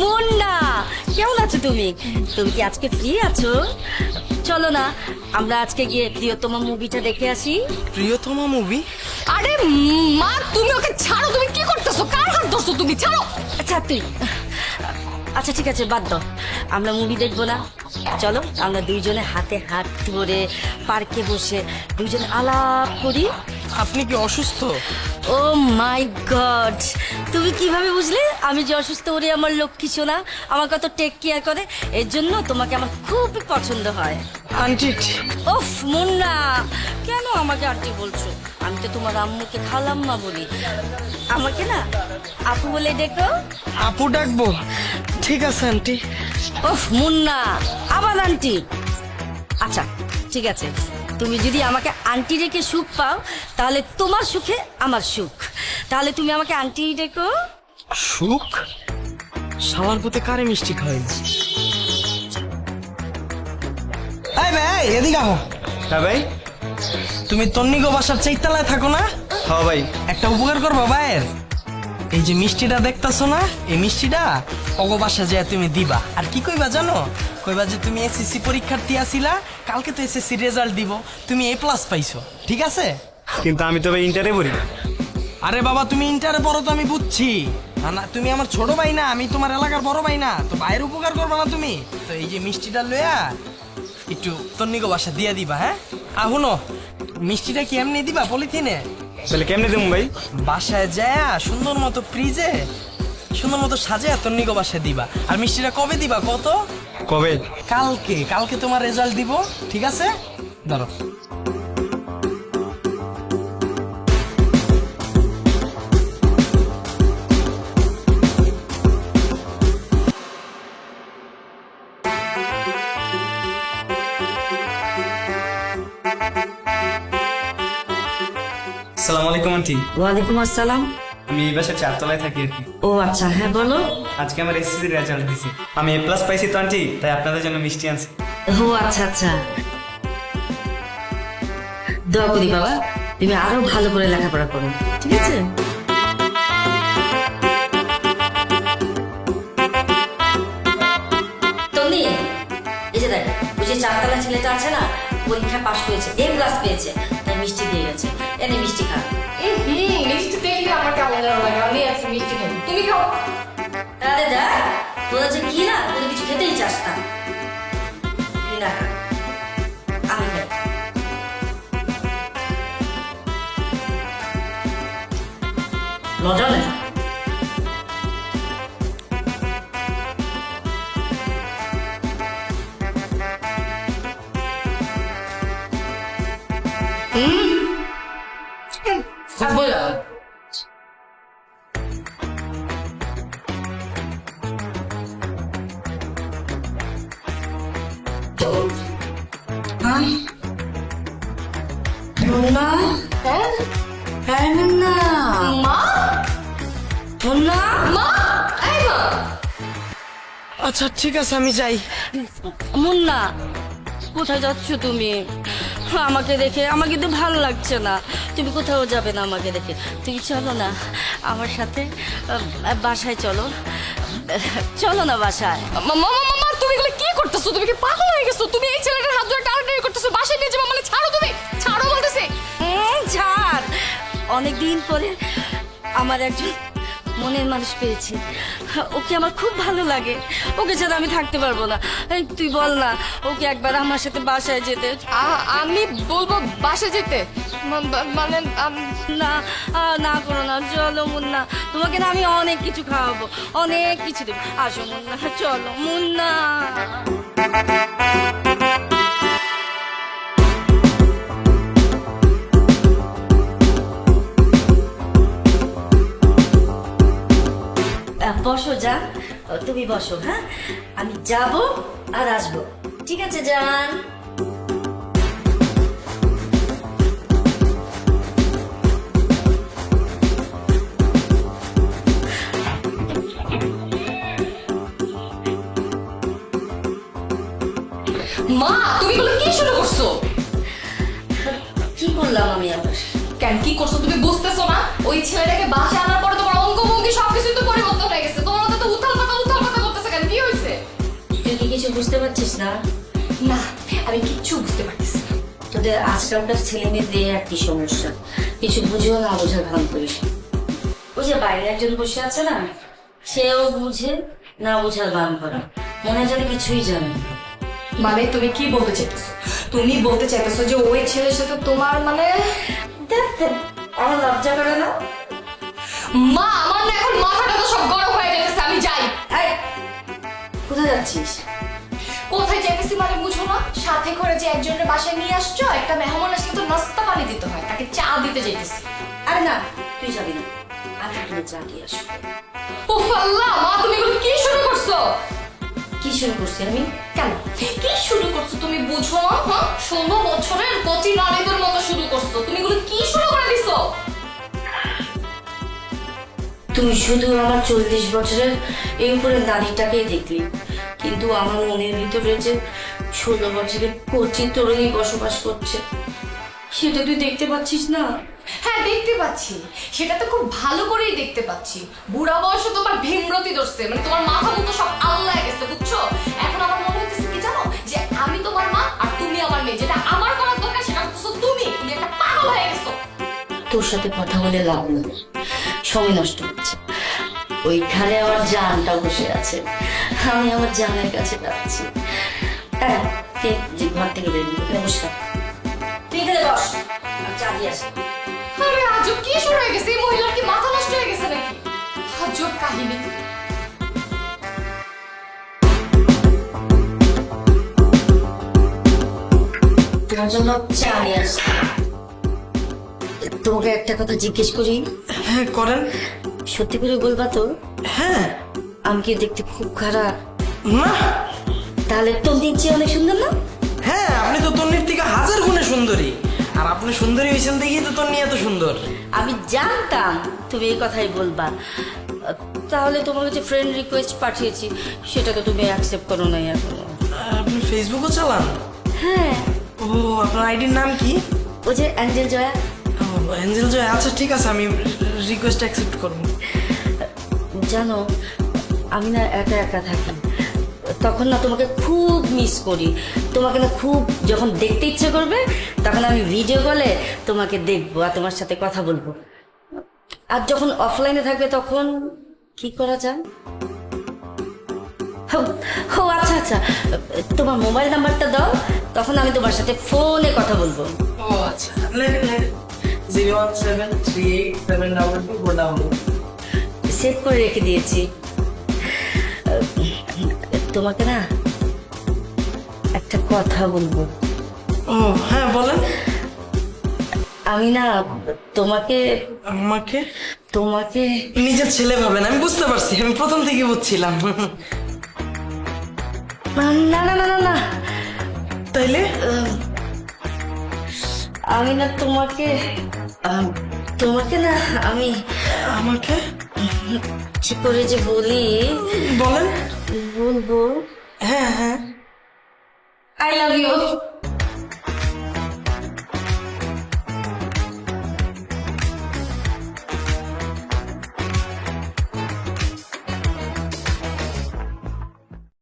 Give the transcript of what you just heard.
মুন্না কেমন আছো তুমি? তুমি কি আজকে ফ্রি আছো? চলো না আমরা আজকে গিয়ে প্রিয়তম মুভিটা দেখে আসি। প্রিয়তমা মুভি আরে মা তুমি ওকে ছাড়ো তুমি কি করতেছো? কার হাত ধরছো তুমি? ছাড়ো! আচ্ছা তুই। আচ্ছা ঠিক আছে বাদ দাও। আমরা মুভি দেখব না। চলো আমরা দুইজনে হাতে হাত ধরে পার্কে বসে দুইজনে আলাপ করি। আপনি কি অসুস্থ? Oh my god. তুমি কীভাবে বুঝলে? আমি যে অসুস্থ ওরে আমার লক্ষ্মী সোনা আমার কত টেক কেয়ার করে এর জন্য তোমাকে আমার খুবই পছন্দ হয়। আন্টি ওফ মুন্না কেন আমাকে আন্টি বলছো? আমি তো তোমার আম্মুকে খালাম খালাম্মা বলি। আমাকে না আপু বলে ডেকো। আপু ডাকবো? ঠিক আছে আন্টি। ওফ মুন্না আবার আন্টি। আচ্ছা ঠিক আছে। তুমি যদি আমাকে আন্টি রেখে সুখ পাও তাহলে তোমার সুখে আমার সুখ। তাহলে তুমি আমাকে আন্টি ডেকো। সুখ? শালার পুতে কারে মিষ্টি খাওয়াই? এই ভাই এদিকে আহো। হ্যাঁ ভাই। তুমি তন্নিগো বাসার চাইতলায় থাকো না? হ্যাঁ ভাই। একটা উপকার করবা ভাইয়ের? এই যে মিষ্টিটা দেখতাছো না এই মিষ্টিটা অগো বাসা যায় তুমি দিবা। আর কি কইবা জানো? কইবা যে তুমি এসএসসি পরীক্ষার্থী আসিলা কালকে তো এসএসসি রেজাল্ট দিব তুমি এ প্লাস পাইছো ঠিক আছে? কিন্তু আমি তো ইন্টারে পড়ি। আরে বাবা তুমি ইন্টারে পড়ো তো আমি বুঝছি। না, না তুমি আমার ছোট ভাই না আমি তোমার এলাকার বড় ভাই না তো ভাইয়ের উপকার করবে না তুমি? তো এই যে মিষ্টিটা লইয়া একটু তন্নিগো বাসা দিয়া দিবা হ্যাঁ? আহুনো মিষ্টিটা কি এমনি দিবা পলিথিনে? তাহলে কেমনে দেবো ভাই? বাসায় যায় সুন্দর মতো ফ্রিজে সুন্দর মতো সাজায় তন্নিগো বাসায় দিবা। আর মিষ্টিটা কবে দিবা কত? কবে? কালকে কালকে তোমার রেজাল্ট দিব ঠিক আছে? ধরো। সালাম আলাইকুম আন্টি। ওয়ালাইকুম আসসালাম। আমি এই বাসার চারতলায় থাকি আর কি। ও আচ্ছা হ্যাঁ বলো। আজকে আমার এসএসসি রেজাল্ট দিছি। আমি এ প্লাস পাইছি তো আন্টি তাই আপনাদের জন্য মিষ্টি আনছি। ও আচ্ছা আচ্ছা। দোয়া করি বাবা তুমি আরও ভালো করে লেখাপড়া করো ঠিক আছে? তনি এই যে দেখ ওই যে চারতলা ছেলেটা আছে না পরীক্ষা পাশ করেছে এ ক্লাস পেয়েছে তাই মিষ্টি দিয়ে গেছে। এনে মিষ্টি খা। তুমি খাও তাহলে দেখ তোরা যে কি না তোদের কিছু খেতেই চাস না। না? আমি মুন্না হ্যাঁ? মুন্না মা? মুন্না মা? এই মা। আচ্ছা ঠিক আছে আমি যাই। মুন্না কোথায় যাচ্ছ তুমি? আমাকে দেখে আমাকে তো ভালো লাগছে না। তুমি কোথাও যাবে না আমাকে দেখে। তুমি চলো না আমার সাথে বাসায় চলো। চলো না বাসায়। তুমি এগুলো কি করতেছো? তুমি কি পাগল হয়ে গেছো? তুমি এই ছেলেটার হাত ধরে টানাটানি করতেছো বাসায় নিয়ে যাব মানে ছাড়ো তুমি ছাড়ো বলতেছে। উম, ছাড়। অনেকদিন পরে আমার একজন মনের মানুষ পেয়েছি। ওকে আমার খুব ভালো লাগে। ওকে ছাড়া আমি থাকতে পারব না। এই, তুই বল না ওকে একবার আমার সাথে বাসায় যেতে। আমি বলব বাসা যেতে। মানে না না করো না চলো মুন্না। তোমাকে না আমি অনেক কিছু খাওয়াবো অনেক কিছু দেবো। আসো মুন্না চলো মুন্না। তুমি বসো হ্যাঁ? আমি যাব আর আসব। ঠিক আছে যান মা তুমি এগুলো কি শুরু করছ? কি করলাম আমি আবার? কেন কি করছ তুমি বুঝতেছো না? ওই ছেলেটাকে আনার বুঝতে পারছিস না? না আমি কিচ্ছু বুঝতে পারতেছি না। তোদের আজকালকার ছেলে মেয়েদের একই সমস্যা। কিছু বুঝেও না বোঝার ভান করিস। ওই যে বাইরে একজন বসে আছে না সেও বুঝে না বোঝার ভান করে। মনে যেন কিছুই জানে মানে তুমি কি বলতে চাইতেছো? তুমি বলতে চাইতেছো যে ওই ছেলের সাথে তোমার মানে আমার লজ্জা করে না? মা আমার এখন মাথাটা তো সব গরম হয়ে যেতেছে আমি যাই। কোথায় যাচ্ছিস? সাথে করে যে একজনের বাসায় নিয়ে আসছো, একটা মেহমান আসলে তো নাস্তা পানি দিতে হয়, তাকে চা দিতে যাইতেছি। আরে না, তুই যাবি না। তোকে চা আসব। উফ আল্লাহ, মা, তুমি এগুলো কি শুরু করছ? কি শুরু করছি আমি? কেন? কি শুরু করছ তুমি বুঝো হ্যাঁ ষোলো বছরের কচি নারীদের মতো শুরু করছ। তুমি এগুলো কি শুরু করে দিছো? শুধু আমার চল্লিশ বছরের এই উপরে নারীটাকেই দেখলি। কিন্তু আমার মনের ভিতরে যে ষোলো বছরের কচি তরুণী বসবাস করছে সেটা তুই দেখতে পাচ্ছিস না? হ্যাঁ দেখতে পাচ্ছি। সেটা তো খুব ভালো করেই দেখতে পাচ্ছি। বুড়া বয়সে তোমার ভীমরতি ধরছে মানে তোমার মাথা মতো সব আল্লাহ গেছে বুঝছ? এখন আমার মনে হইতেছে কি জানো যে আমি তোমার মা আর তুমি আমার মেয়ে যেটা আমার করার দরকার সেটা করতেছো তুমি তুমি একটা পাগল হয়ে গেছো। তোর সাথে কথা বলে লাভ নেই সময় নষ্ট হচ্ছে। ওইখানে আমার জানটা বসে আছে। আমি আমার জানের কাছে যাচ্ছি। হ্যাঁ তুই ঘর থেকে বেরিয়ে তুই এখানে বস। আমি চা দিয়ে আসি। আরে আজব কি শুরু হয়ে গেছে? এই মহিলার কি মাথা নষ্ট হয়ে গেছে নাকি? আজব কাহিনী। তোমার জন্য চা নিয়ে আসি। তোমাকে একটা কথা জিজ্ঞেস করি? হ্যাঁ করেন সত্যি করে বলবা তো? হ্যাঁ। আমি কি দেখতে খুব খারাপ? না তাহলে তোর দিন চেয়ে অনেক সুন্দর না? হ্যাঁ আপনি তো তন্নির থেকে হাজার গুণে সুন্দরী। আর আপনি সুন্দরী হয়েছেন দেখেই তো তন্নি এত সুন্দর। আমি জানতাম তুমি এই কথাই বলবা। তাহলে তোমার কাছে ফ্রেন্ড রিকোয়েস্ট পাঠিয়েছি সেটা তো তুমি অ্যাকসেপ্ট করো নাই এখনও। আপনি ফেসবুকও চালান? হ্যাঁ। ও আপনার আইডির নাম কি? ওই যে অ্যাঞ্জেল জয়া। ও অ্যাঞ্জেল জয়া আচ্ছা ঠিক আছে আমি রিকোয়েস্ট অ্যাকসেপ্ট করব। জানো আমি না একা একা থাকি। তখন না তোমাকে খুব মিস করি। তোমাকে না খুব যখন দেখতে ইচ্ছে করবে তখন আমি ভিডিও কলে তোমাকে দেখব আর তোমার সাথে কথা বলব। আর যখন অফলাইনে থাকবে তখন কি করা যায়? ও আচ্ছা আচ্ছা। তোমার মোবাইল নাম্বারটা দাও তখন আমি তোমার সাথে ফোনে কথা বলব। ও আচ্ছা। Zero one seven three eight seven double two save করে রেখে দিয়েছি। তোমাকে না একটা কথা বলব। ও হ্যাঁ বলেন। আমি না তোমাকে আমাকে? তোমাকে নিজের ছেলে ভাবেন আমি বুঝতে পারছি আমি প্রথম থেকে বুঝছিলাম। না না না না না তাইলে? আমি না তোমাকে তোমাকে না আমি আমাকে? কি করে যে বলি? বলেন। বলব